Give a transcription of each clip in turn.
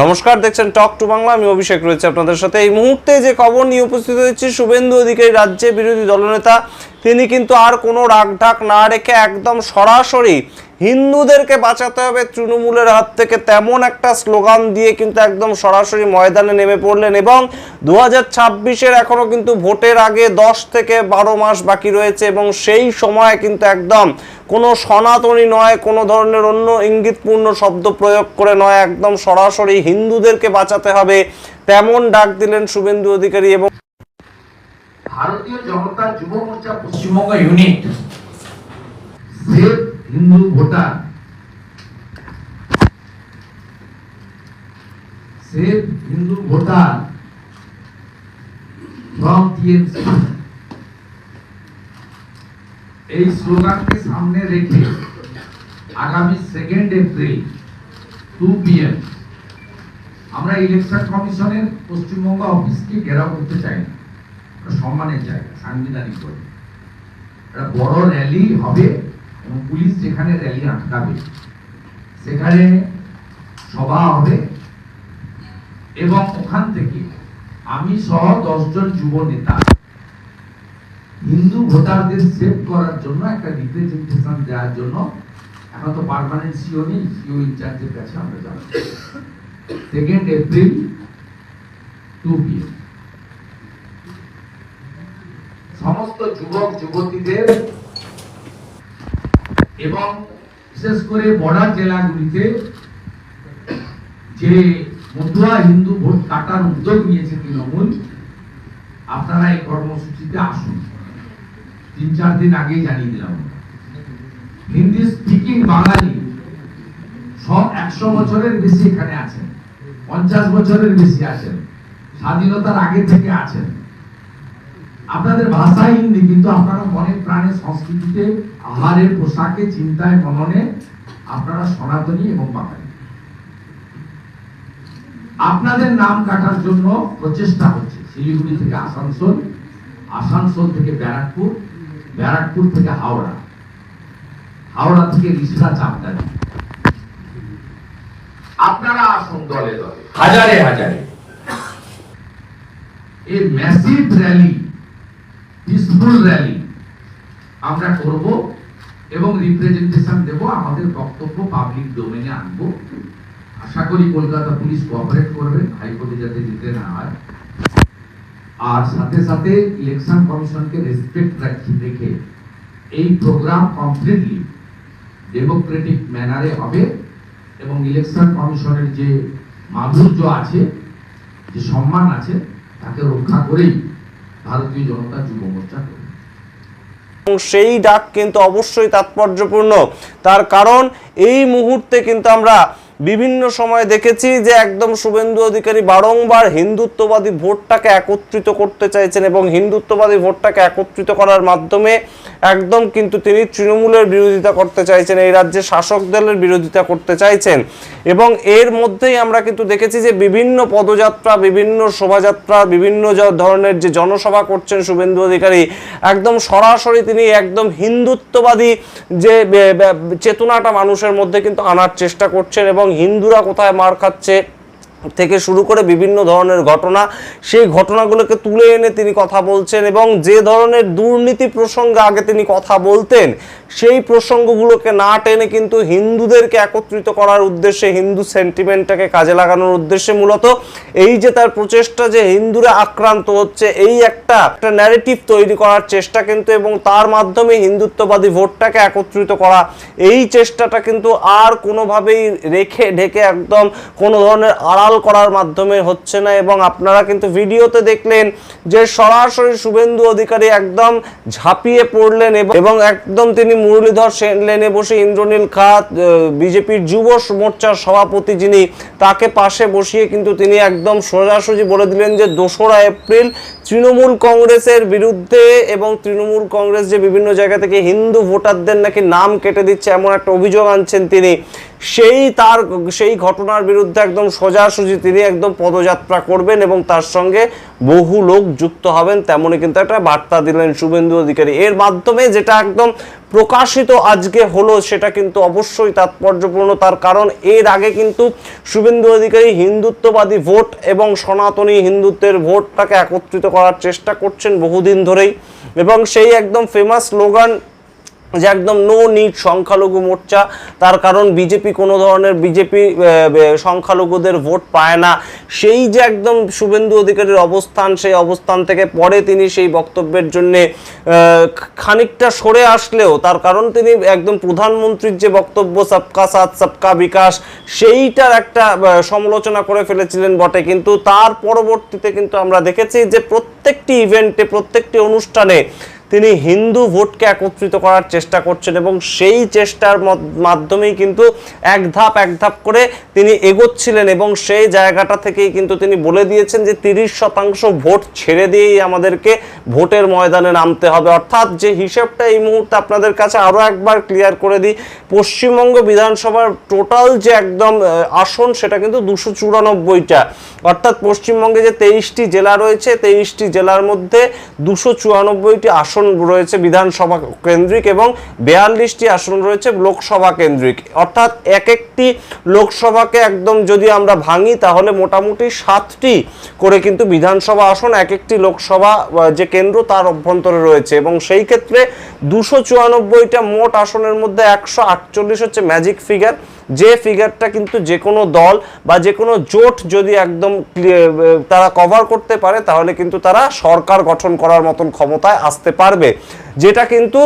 নমস্কার, দেখছেন talk to Bangla আমি অভিষেক রয়েছে আপনাদের সাথে। এই মুহূর্তে যে খবর নিয়ে উপস্থিত হয়েছি, শুভেন্দু অধিকারী রাজ্যে বিরোধী দলনেতা, তিনি কিন্তু আর কোনো রাগঢাক না রেখে একদম সরাসরি হিন্দুদেরকে বাঁচাতে হবে। তৃণমূলের হাত থেকে তেমন একটা স্লোগান দিয়ে কিন্তু একদম সরাসরি ময়দানে নেমে পড়লেন এবং দু হাজার ছাব্বিশের এখনও কিন্তু ভোটের আগে দশ থেকে বারো মাস বাকি রয়েছে এবং সেই সময় কিন্তু একদম কোনো সনাতনী নয়, কোনো ধরনের অন্য ইঙ্গিতপূর্ণ শব্দ প্রয়োগ করে নয়, একদম সরাসরি হিন্দুদেরকে বাঁচাতে হবে, তেমন ডাক দিলেন শুভেন্দু অধিকারী এবং Bharatiya Janata Yuva Morcha Paschimbanga unit Hindu voter Hindu voter এই স্লোগানকে সামনে রেখে আগামী সেকেন্ড এপ্রিল টু পিএম আমরা ইলেকশন কমিশনের পশ্চিমবঙ্গ অফিসকে ঘেরাও করতে চাই না। সম্মানের জায়গা, সাংবিধানিক বলে। একটা বড় র্যালি হবে এবং পুলিশ যেখানে র্যালি আটকাবে, সেখানে সভা হবে এবং ওখান থেকে আমি সহ দশজন যুব নেতা হিন্দু ভোটারদের সেভ করার জন্য একটা রিপ্রেজেন্টেশন দেওয়ার জন্য এখন তো পার্মানেন্ট সিও নেই সিও ইনচার্জের কাছে আমরা যাব। সেকেন্ড এপ্রিল টু পিএম সমস্ত যুবক, যুবতীদের এবং বিশেষ করে বর্ডার জেলাগুলিতে যে মতুয়া হিন্দু ভোট কাটার উদ্যোগ নিয়েছে তৃণমূল, আপনারা এই কর্মসূচিতে আসুন। তিন, চার দিন আগেই জানিয়ে দিলাম। হিন্দি, স্পিকিং বাঙালি সব একশো বছরের বেশি এখানে আছেন, পঞ্চাশ বছরের বেশি আছেন, স্বাধীনতার আগে থেকে আছেন। আপনাদের ভাষা হিন্দি, কিন্তু আপনারা মনে প্রাণে, সংস্কৃতিতে আহারে পোশাকে, চিন্তায়, মননে আপনারা সনাতনী এবং বাঙালি। আপনাদের নাম কাটার জন্য প্রচেষ্টা হচ্ছে। শিলিগুড়ি থেকে আসানসোল আসানসোল থেকে ব্যারাকপুর ব্যারাকপুর থেকে হাওড়া। হাওড়া থেকে রিসরা চাপদানি আপনারা আসুন দলে দলে। হাজারে হাজারে। এই ম্যাসিভ র্যালি পিসফুল র্যালি আমরা করব এবং রিপ্রেজেন্টেশন দেব আমাদের বক্তব্য পাবলিক ডোমেনে আনব। আশা করি কলকাতা পুলিশ কোঅপারেট করবে হাইকোর্টে যাতে দিতে না হয়। আর সাথে সাথে ইলেকশন কমিশনকে রেসপেক্ট রাখি রেখে এই প্রোগ্রাম কমপ্লিটলি ডেমোক্রেটিক ম্যানারে হবে এবং ইলেকশন কমিশনের যে মাধুর্য আছে, যে সম্মান আছে, তাকে রক্ষা করেই ভারতীয় জনতা যুব মোর্চা এবং সেই ডাক কিন্তু অবশ্যই তাৎপর্যপূর্ণ। তার কারণ এই মুহূর্তে কিন্তু আমরা বিভিন্ন সময় দেখেছি যে একদম শুভেন্দু অধিকারী বারংবার হিন্দুত্ববাদী ভোটটাকে একত্রিত করতে চাইছেন এবং হিন্দুত্ববাদী ভোটটাকে একত্রিত করার মাধ্যমে একদম কিন্তু তিনি তৃণমূলের বিরোধিতা করতে চাইছেন, এই রাজ্যে শাসক দলের বিরোধিতা করতে চাইছেন। এবং এর মধ্যেই আমরা কিন্তু দেখেছি যে বিভিন্ন পদযাত্রা, বিভিন্ন শোভাযাত্রা, বিভিন্ন ধরনের যে জনসভা করছেন শুভেন্দু অধিকারী, একদম সরাসরি তিনি একদম হিন্দুত্ববাদী যে চেতনাটা মানুষের মধ্যে কিন্তু আনার চেষ্টা করছেন এবং হিন্দুরা কোথায় মার খাচ্ছে? থেকে শুরু করে বিভিন্ন ধরনের ঘটনা, সেই ঘটনাগুলোকে তুলে এনে তিনি কথা বলছেন এবং যে ধরনের দুর্নীতি প্রসঙ্গে আগে তিনি কথা বলতেন, সেই প্রসঙ্গগুলোকে না টেনে কিন্তু হিন্দুদেরকে একত্রিত করার উদ্দেশ্যে, হিন্দু সেন্টিমেন্টটাকে কাজে লাগানোর উদ্দেশ্যে মূলত এই যে তার প্রচেষ্টা যে হিন্দুরা আক্রান্ত হচ্ছে, এই একটা একটা ন্যারেটিভ তৈরি করার চেষ্টা কিন্তু এবং তার মাধ্যমে হিন্দুত্ববাদী ভোটটাকে একত্রিত করা, এই চেষ্টাটা কিন্তু আর কোনোভাবেই রেখে, ঢেকে একদম কোনো ধরনের আড়াল করার মাধ্যমে হচ্ছে না এবং আপনারা কিন্তু ভিডিওতে দেখলেন যে সরাসরি শুভেন্দু অধিকারী একদম ঝাঁপিয়ে পড়লেন এবং- একদম তিনি মুরলীধর সেন লেনে বসে ইন্দ্রনীল খাত বিজেপির যুব মোর্চার সভাপতি যিনি, তাকে পাশে বসিয়ে কিন্তু তিনি একদম সোজাসুজি বলে দিলেন যে দোসরা এপ্রিল তৃণমূল কংগ্রেসের বিরুদ্ধে এবং তৃণমূল কংগ্রেস যে বিভিন্ন জায়গা থেকে হিন্দু ভোটারদের নাকি নাম কেটে দিচ্ছে এমন একটা অভিযোগ আনছেন তিনি। সেই তার, সেই ঘটনার বিরুদ্ধে একদম সোজাসুজি তিনি একদম পদযাত্রা করবেন এবং তার সঙ্গে বহু লোক যুক্ত হবেন তেমনই কিন্তু একটা বার্তা দিলেন শুভেন্দু অধিকারী। এর মাধ্যমে যেটা একদম প্রকাশিত আজকে হলো, সেটা কিন্তু অবশ্যই তাৎপর্যপূর্ণ। তার কারণ, এর আগে কিন্তু শুভেন্দু অধিকারী হিন্দুত্ববাদী ভোট এবং সনাতনী হিন্দুত্বের ভোটটাকে একত্রিত করার চেষ্টা করছেন বহুদিন ধরেই। এবং সেই একদম ফেমাস স্লোগান যে একদম নো নিট সংখ্যালঘু মোর্চা, তার কারণ বিজেপি কোনো ধরনের বিজেপি সংখ্যালঘুদের ভোট পায় না। সেই যে একদম শুভেন্দু অধিকারীর অবস্থান, সেই অবস্থান থেকে পরে তিনি সেই বক্তব্যের জন্য খানিকটা সরে আসলেও, তার কারণ তিনি একদম প্রধানমন্ত্রীর যে বক্তব্য, সবকা সাথ, সবকা বিকাশ, সেইটার একটা সমালোচনা করে ফেলেছিলেন বটে। কিন্তু তার পরবর্তীতে কিন্তু আমরা দেখেছি যে প্রত্যেকটি ইভেন্টে প্রত্যেকটি অনুষ্ঠানে তিনি হিন্দু ভোটকে একত্রিত করার চেষ্টা করছেন এবং সেই চেষ্টার মাধ্যমেই কিন্তু এক ধাপ এক ধাপ করে তিনি এগোচ্ছিলেন এবং সেই জায়গাটা থেকেই কিন্তু তিনি বলে দিয়েছেন যে তিরিশ শতাংশ ভোট ছেড়ে দিয়েই আমাদেরকে ভোটের ময়দানে নামতে হবে। অর্থাৎ যে হিসেবটা এই মুহূর্তে আপনাদের কাছে আরও একবার ক্লিয়ার করে দিই, পশ্চিমবঙ্গ বিধানসভার টোটাল যে একদম আসন সেটা কিন্তু দুশো চুরানব্বইটা। অর্থাৎ পশ্চিমবঙ্গে যে তেইশটি জেলা রয়েছে, তেইশটি জেলার মধ্যে দুশো চুরানব্বইটি আসন রয়েছে বিধানসভা কেন্দ্রিক এবং বিয়াল্লিশটি আসন রয়েছে লোকসভা কেন্দ্রিক। অর্থাৎ এক একটি লোকসভাকে একদম যদি আমরা ভাঙি, তাহলে মোটামুটি সাতটি করে কিন্তু বিধানসভা আসন এক একটি লোকসভা যে কেন্দ্র তার অভ্যন্তরে রয়েছে। এবং সেই ক্ষেত্রে দুশো চুরানব্বইটা মোট আসনের মধ্যে একশো আটচল্লিশ হচ্ছে ম্যাজিক ফিগার যে ফিগারটা কিন্তু যে কোনো দল বা যে কোনো জোট যদি একদম তারা কভার করতে পারে, তাহলে কিন্তু তারা সরকার গঠন করার মতন ক্ষমতায় আসতে পারবে। যেটা কিন্তু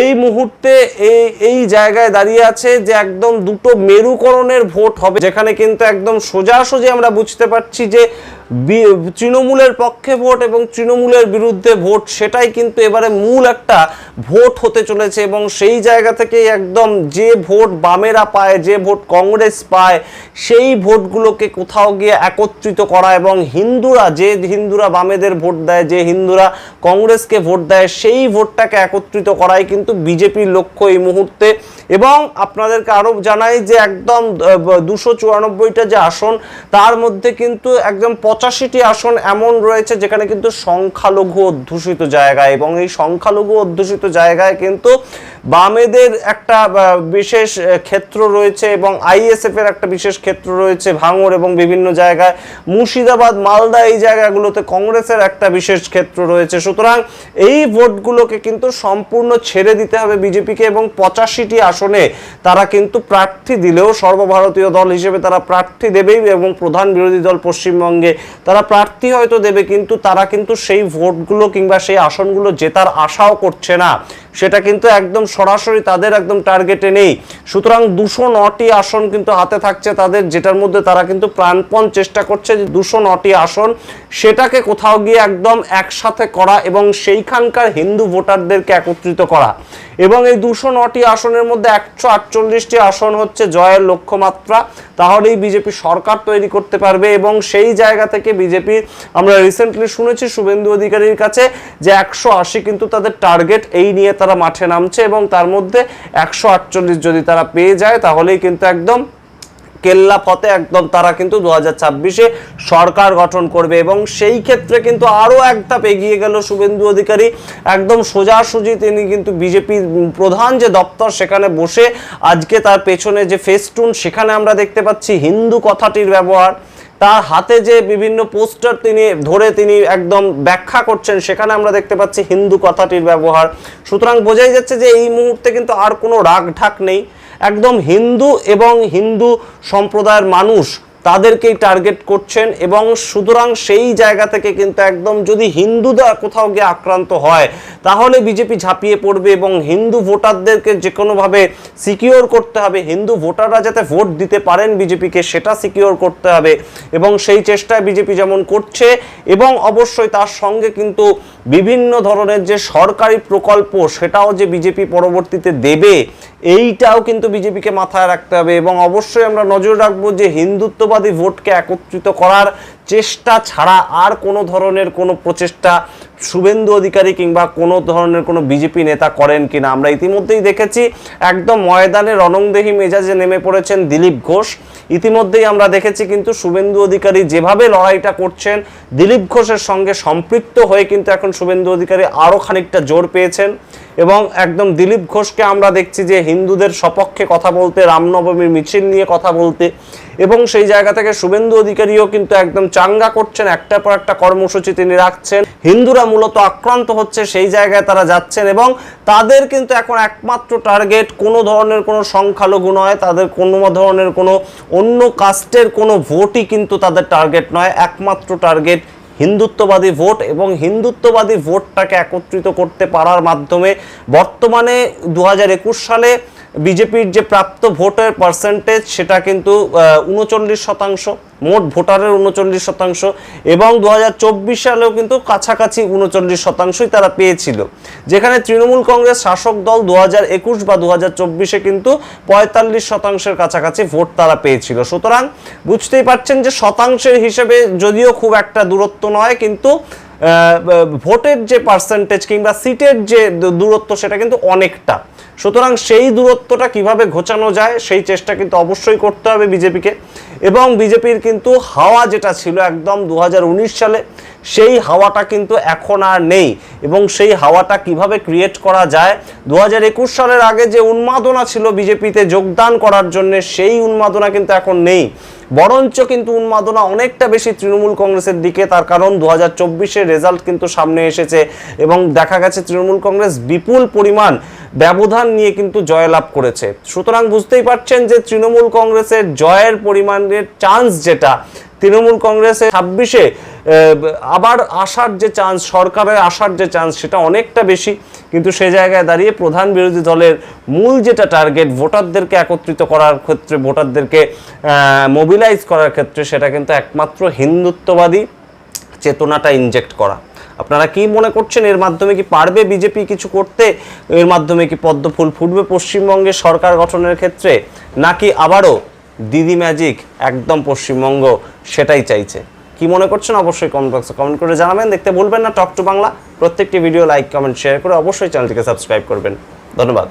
এই মুহূর্তে এই এই জায়গায় দাঁড়িয়ে আছে যে একদম দুটো মেরুকরণের ভোট হবে, যেখানে কিন্তু একদম সোজাসুজি আমরা বুঝতে পারছি যে তৃণমূলের পক্ষে ভোট এবং তৃণমূলের বিরুদ্ধে ভোট, সেটাই কিন্তু এবারে মূল একটা ভোট হতে চলেছে এবং সেই জায়গা থেকেই একদম যে ভোট বামেরা পায়, যে ভোট কংগ্রেস পায়, সেই ভোটগুলোকে কোথাও গিয়ে একত্রিত করা এবং হিন্দুরা, যে হিন্দুরা বামেদের ভোট দেয়, যে হিন্দুরা কংগ্রেসকে ভোট দেয়, সেই ভোটটাকে একত্রিত করাই কিন্তু বিজেপির লক্ষ্য এই মুহূর্তে। এবং আপনাদেরকে আরও জানাই যে একদম দুশো চুরানব্বইটা যে আসন, তার মধ্যে কিন্তু একদম পঁচাশিটি আসন এমন রয়েছে যেখানে কিন্তু সংখ্যালঘু অধ্যুষিত জায়গায় এবং এই সংখ্যালঘু অধ্যুষিত জায়গায় কিন্তু বামেদের একটা বিশেষ ক্ষেত্র রয়েছে এবং আইএসএফ এর একটা বিশেষ ক্ষেত্র রয়েছে ভাঙর এবং বিভিন্ন জায়গায়। মুর্শিদাবাদ, মালদা এই জায়গাগুলোতে কংগ্রেসের একটা বিশেষ ক্ষেত্র রয়েছে। সুতরাং এই ভোটগুলোকে কিন্তু সম্পূর্ণ ছেড়ে দিতে হবে বিজেপিকে এবং পঁচাশিটি আসনে তারা কিন্তু প্রার্থী দিলেও সর্বভারতীয় দল হিসেবে তারা প্রার্থী দেবেই এবং প্রধান বিরোধী দল পশ্চিমবঙ্গে তারা প্রার্থী হয়তো দেবে, কিন্তু তারা কিন্তু সেই ভোটগুলো কিংবা সেই আসনগুলো জেতার আশাও করছে না। সেটা কিন্তু একদম সরাসরি তাদের একদম টার্গেটে নেই। সুতরাং দুশো নটি আসন কিন্তু হাতে থাকছে তাদের, যেটার মধ্যে তারা কিন্তু প্রাণপণ চেষ্টা করছে যে দুশো নটি আসন সেটাকে কোথাও গিয়ে একদম একসাথে করা এবং সেইখানকার হিন্দু ভোটারদেরকে একত্রিত করা। এবং এই দুশো নটি আসনের মধ্যে একশো আটচল্লিশটি আসন হচ্ছে জয়ের লক্ষ্যমাত্রা। তাহলেই বিজেপি সরকার তৈরি করতে পারবে এবং সেই জায়গা থেকে বিজেপি, আমরা রিসেন্টলি শুনেছি শুভেন্দু অধিকারীর কাছে যে একশো আশি কিন্তু তাদের টার্গেট এই নিয়ে মাঠে নামছে এবং তার মধ্যে একশো আটচল্লিশ যদি তারা পেয়ে যায়, তাহলেই কিন্তু একদম কেল্লা পথে একদম তারা কিন্তু দু হাজার ছাব্বিশে সরকার গঠন করবে এবং সেই ক্ষেত্রে কিন্তু আরও এক ধাপ এগিয়ে গেল শুভেন্দু অধিকারী। একদম সোজাসুজি তিনি কিন্তু বিজেপির প্রধান যে দপ্তর, সেখানে বসে আজকে তার পেছনে যে ফেস্টুন, সেখানে আমরা দেখতে পাচ্ছি হিন্দু কথাটির ব্যবহার। তার হাতে যে বিভিন্ন পোস্টার তিনি ধরে তিনি একদম ব্যাখ্যা করছেন, সেখানে আমরা দেখতে পাচ্ছি হিন্দু কথাটির ব্যবহার। সুতরাং বোঝাই যাচ্ছে যে এই মুহূর্তে কিন্তু আর কোনো রাগ ঢাক নেই। একদম হিন্দু এবং হিন্দু সম্প্রদায়ের মানুষ তাদেরকেই টার্গেট করছেন এবং সুতরাং সেই জায়গা থেকে কিন্তু একদম যদি হিন্দুরা কোথাও গিয়ে আক্রান্ত হয়, তাহলে বিজেপি ঝাঁপিয়ে পড়বে এবং হিন্দু ভোটারদেরকে যে কোনোভাবে সিকিওর করতে হবে। হিন্দু ভোটাররা যাতে ভোট দিতে পারেন বিজেপিকে, সেটা সিকিওর করতে হবে এবং সেই চেষ্টায় বিজেপি যেমন করছে এবং অবশ্যই তার সঙ্গে কিন্তু বিভিন্ন ধরনের যে সরকারি প্রকল্প, সেটাও যে বিজেপি পরবর্তীতে দেবে, এইটাও কিন্তু বিজেপিকে মাথায় রাখতে হবে এবং অবশ্যই আমরা নজর রাখব যে হিন্দুত্ববাদী ভোটকে একত্রিত করার চেষ্টা ছাড়া আর কোনো ধরনের কোনো প্রচেষ্টা শুভেন্দু অধিকারী কিংবা কোনো ধরনের কোনো বিজেপি নেতা করেন কিনা, আমরা ইতিমধ্যেই দেখেছি। একদম ময়দানে রণংদেহী মেজাজে নেমে পড়েছেন দিলীপ ঘোষ। ইতিমধ্যেই আমরা দেখেছি কিন্তু শুভেন্দু অধিকারী যেভাবে লড়াইটা করছেন, দিলীপ ঘোষের সঙ্গে সম্পৃক্ত হয়ে কিন্তু এখন শুভেন্দু অধিকারী আরও খানিকটা জোর পেয়েছেন এবং একদম দিলীপ ঘোষকে আমরা দেখছি যে হিন্দুদের সপক্ষে কথা বলতে, রামনবমীর মিছিল নিয়ে কথা বলতে এবং সেই জায়গা থেকে শুভেন্দু অধিকারীও কিন্তু একদম চাঙ্গা করছেন, একটার পর একটা কর্মসূচি তিনি রাখছেন। হিন্দুরা মূলত আক্রান্ত হচ্ছে, সেই জায়গায় তারা যাচ্ছেন এবং তাদের কিন্তু এখন একমাত্র টার্গেট কোনো ধরনের কোনো সংখ্যালঘু নয়, তাদের কোনো ধরনের কোনো অন্য কাস্টের কোনো ভোটই কিন্তু তাদের টার্গেট নয়। একমাত্র টার্গেট হিন্দুত্ববাদী ভোট এবং হিন্দুত্ববাদী ভোটটাকে একত্রিত করতে পারার মাধ্যমে বর্তমানে দু হাজার একুশ সালে বিজেপির যে প্রাপ্ত ভোটের পার্সেন্টেজ সেটা কিন্তু উনচল্লিশ শতাংশ, মোট ভোটারের উনচল্লিশ শতাংশ, এবং দু হাজার চব্বিশ সালেও কিন্তু কাছাকাছি উনচল্লিশ শতাংশই তারা পেয়েছিল। যেখানে তৃণমূল কংগ্রেস শাসক দল দু একুশ বা দু চব্বিশে কিন্তু পঁয়তাল্লিশ শতাংশের কাছাকাছি ভোট তারা পেয়েছিল। সুতরাং, বুঝতেই পারছেন যে শতাংশের হিসেবে যদিও খুব একটা দূরত্ব নয়, কিন্তু ভোটের যে পার্সেন্টেজ কিংবা সিটের যে দূরত্ব সেটা কিন্তু অনেকটা। সুতরাং সেই দূরত্বটা কীভাবে ঘোচানো যায়, সেই চেষ্টা কিন্তু অবশ্যই করতে হবে বিজেপিকে। এবং বিজেপির কিন্তু হাওয়া যেটা ছিল একদম দু হাজার উনিশ সালে সেই হাওয়াটা কিন্তু এখন আর নেই। এবং সেই হাওয়াটা কীভাবে ক্রিয়েট করা যায়? দু হাজার একুশ সালের আগে যে উন্মাদনা ছিল বিজেপিতে যোগদান করার জন্য, সেই উন্মাদনা কিন্তু এখন নেই। বরঞ্চ কিন্তু উন্মাদনা অনেকটা বেশি তৃণমূল কংগ্রেসের দিকে, তার কারণ দু হাজার রেজাল্ট কিন্তু সামনে এসেছে এবং দেখা গেছে তৃণমূল কংগ্রেস বিপুল পরিমাণ ব্যবধান নিয়ে কিন্তু জয়লাভ করেছে। সুতরাং বুঝতেই পারছেন যে তৃণমূল কংগ্রেসের জয়ের পরিমাণের চান্স যেটা, তৃণমূল কংগ্রেসের ছাব্বিশে আবার আসার যে চান্স সরকারের আসার যে চান্স সেটা অনেকটা বেশি। কিন্তু সে জায়গায় দাঁড়িয়ে প্রধান বিরোধী দলের মূল যেটা টার্গেট ভোটারদেরকে একত্রিত করার ক্ষেত্রে, ভোটারদেরকে মোবিলাইজ করার ক্ষেত্রে, সেটা কিন্তু একমাত্র হিন্দুত্ববাদী চেতনাটা ইনজেক্ট করা। আপনারা কি মনে করছেন, এর মাধ্যমে কি পারবে বিজেপি কিছু করতে? এর মাধ্যমে কি পদ্মফুল ফুটবে পশ্চিমবঙ্গে সরকার গঠনের ক্ষেত্রে? নাকি আবারও দিদি ম্যাজিক একদম পশ্চিমবঙ্গ সেটাই চাইছে? কি মনে করছেন অবশ্যই কমেন্ট বক্সে কমেন্ট করে জানাবেন। দেখতে ভুলবেন না টক টু বাংলা প্রত্যেকটি ভিডিও লাইক কমেন্ট শেয়ার করে অবশ্যই চ্যানেলটিকে সাবস্ক্রাইব করবেন। ধন্যবাদ।